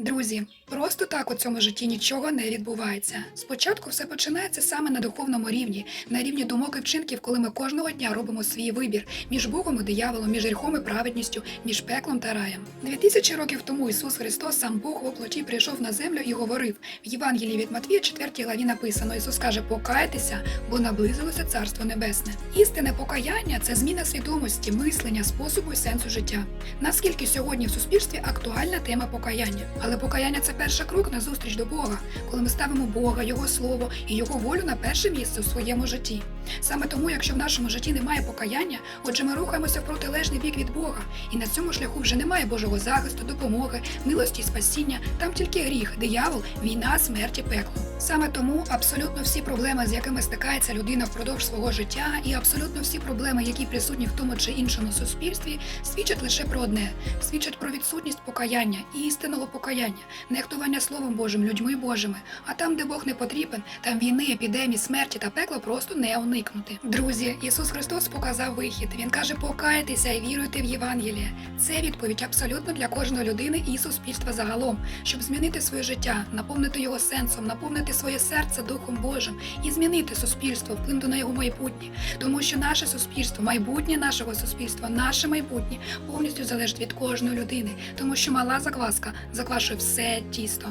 Друзі, просто так у цьому житті нічого не відбувається. Спочатку все починається саме на духовному рівні, на рівні думок і вчинків, коли ми кожного дня робимо свій вибір між Богом і дияволом, між гріхом і праведністю, між пеклом та раєм. Дві тисячі років тому Ісус Христос, сам Бог у плоті, прийшов на землю і говорив. В Євангелії від Матвія, 4 главі написано: Ісус каже: покайтеся, бо наблизилося Царство Небесне. Істинне покаяння це зміна свідомості, мислення, способу і сенсу життя. Наскільки сьогодні в суспільстві актуальна тема покаяння? Але покаяння це перший крок на зустріч до Бога, коли ми ставимо Бога, Його слово і Його волю на перше місце у своєму житті. Саме тому, якщо в нашому житті немає покаяння, отже, ми рухаємося в протилежний бік від Бога, і на цьому шляху вже немає Божого захисту, допомоги, милості, спасіння. Там тільки гріх, диявол, війна, смерть і пекло. Саме тому абсолютно всі проблеми, з якими стикається людина впродовж свого життя, і абсолютно всі проблеми, які присутні в тому чи іншому суспільстві, свідчать лише про одне: свідчать про відсутність покаяння і істинного покаяння, нехтування Словом Божим, людьми Божими. А там, де Бог не потрібен, там війни, епідемії, смерті та пекла просто не уникнути. Друзі, Ісус Христос показав вихід. Він каже: покайтеся і віруйте в Євангеліє. Це відповідь абсолютно для кожної людини і суспільства загалом, щоб змінити своє життя, наповнити його сенсом, наповнити своє серце Духом Божим і змінити суспільство, вплинути на його майбутнє. Тому що наше суспільство, майбутнє нашого суспільства, наше майбутнє повністю залежить від кожної людини, тому що мала закваска заквашує все тісто.